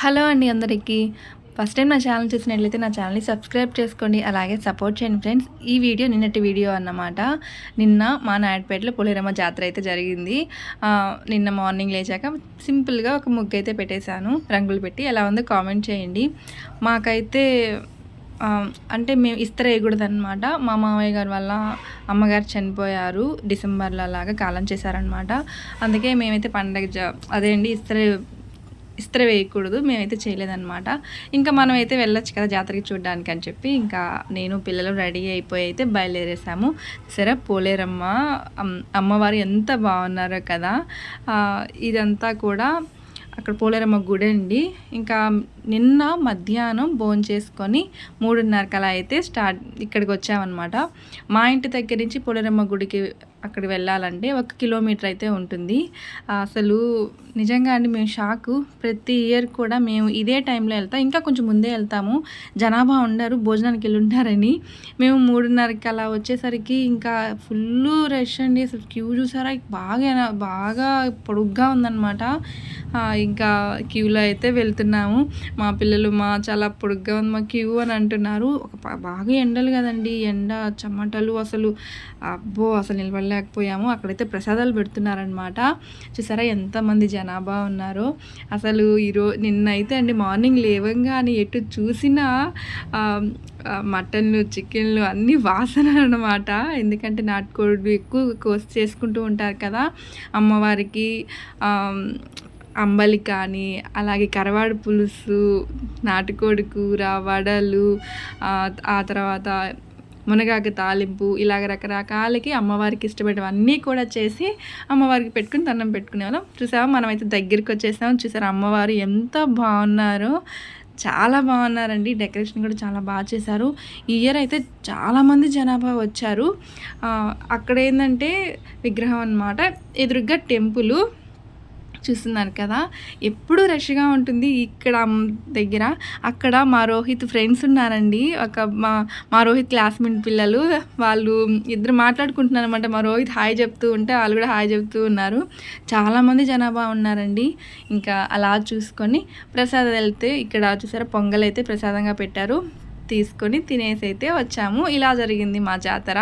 Hello అండి అందరికీ. First time నా ఛానల్ చూసినట్లయితే నా ఛానల్ని సబ్స్క్రైబ్ చేసుకోండి అలాగే సపోర్ట్ చేయండి ఫ్రెండ్స్. ఈ వీడియో నిన్నటి వీడియో అన్నమాట. నిన్న మా నాయుడుపేటలో పులిరమ్మ జాతర అయితే జరిగింది. నిన్న మార్నింగ్ లేచాక సింపుల్గా ఒక ముగ్గు అయితే పెట్టేశాను. రంగులు పెట్టి ఎలా ఉందో కామెంట్ చేయండి. మాకైతే అంటే మేము ఇస్త్రీ వేయకూడదనమాట మా మామయ్య గారి వల్ల అమ్మగారు చనిపోయారు. డిసెంబర్లో అలాగా కాలం చేశారనమాట అందుకే మేమైతే పండగ అదే అండి ఇస్త్రీ ఇస్త్రీ వేయకూడదు మేమైతే చేయలేదన్నమాట. ఇంకా మనం అయితే వెళ్ళొచ్చు కదా జాతరకి చూడడానికి అని చెప్పి. ఇంకా నేను పిల్లలు రెడీ అయిపోయి అయితే బయలుదేరేసాము. సరే పోలేరమ్మ. అమ్- అమ్మవారు ఎంత బాగున్నారో కదా. ఇదంతా కూడా అక్కడ పోలేరమ్మ గుడి అండి. ఇంకా నిన్న మధ్యాహ్నం భోజనం చేసుకొని మూడున్నరకలా అయితే స్టార్ట్ ఇక్కడికి వచ్చామన్నమాట. మా ఇంటి దగ్గర నుంచి పోలేరమ్మ గుడికి అక్కడికి వెళ్ళాలంటే ఒక కిలోమీటర్ అయితే ఉంటుంది. అసలు నిజంగా అండి మేము షాకు. ప్రతి ఇయర్ కూడా మేము ఇదే టైంలో వెళ్తాం. ఇంకా కొంచెం ముందే వెళ్తాము. జనాభా ఉండరు భోజనానికి వెళ్ళి ఉంటారని మేము మూడున్నరకి అలా వచ్చేసరికి ఇంకా ఫుల్ రష్ అండి. అసలు క్యూ చూసారా? బాగా బాగా పొడుగ్గా ఉందన్నమాట. ఇంకా క్యూలో అయితే వెళ్తున్నాము. మా పిల్లలు మా చాలా పొడుగ్గా ఉంది మా క్యూ అని అంటున్నారు. ఒక బాగా ఎండలు కదండి. ఎండ చెమటలు అసలు. అబ్బో అసలు లేకపోయాము అక్కడైతే ప్రసాదాలు పెడుతున్నారనమాట చూసారా ఎంతమంది జనాభా ఉన్నారో. అసలు ఈరో నిన్నైతే అండి మార్నింగ్ లేవంగానే ఎటు చూసినా మటన్లు చికెన్లు అన్నీ వాసన అనమాట ఎందుకంటే నాటుకోడి ఎక్కువ కోసి చేసుకుంటూ ఉంటారు కదా. అమ్మవారికి అంబలి కానీ అలాగే కరవాడు పులుసు నాటుకోడి కూర వడలు ఆ తర్వాత మునగాకు తాలింపు ఇలాగ రకరకాలకి అమ్మవారికి ఇష్టపడేవన్నీ కూడా చేసి అమ్మవారికి పెట్టుకుని దండం పెట్టుకునే వాళ్ళం చూసావా? మనమైతే దగ్గరికి వచ్చేసాం. చూసారా? అమ్మవారు ఎంత బాగున్నారో! చాలా బాగున్నారండి. డెకరేషన్ కూడా చాలా బాగా చేశారు. ఈ ఇయర్ అయితే చాలామంది జనాభా వచ్చారు. అక్కడ ఏంటంటే విగ్రహం అన్నమాట. ఎదురుగ్గా టెంపుల్. చూస్తున్నారు కదా. ఎప్పుడు రష్గా ఉంటుంది ఇక్కడ దగ్గర. అక్కడ మా రోహిత్ ఫ్రెండ్స్ ఉన్నారండి. ఒక మా మా రోహిత్ క్లాస్మేట్ పిల్లలు. వాళ్ళు ఇద్దరు మాట్లాడుకుంటున్నారు అనమాట మా రోహిత్ హాయ్ చెప్తూ ఉంటే వాళ్ళు కూడా హాయ్ చెప్తూ ఉన్నారు. చాలామంది జనాభా ఉన్నారండి. ఇంకా అలా చూసుకొని ప్రసాదం వెళ్తే ఇక్కడ చూసారా పొంగల్ అయితే ప్రసాదంగా పెట్టారు. తీసుకొని తినేసి అయితే వచ్చాము. ఇలా జరిగింది మా జాతర.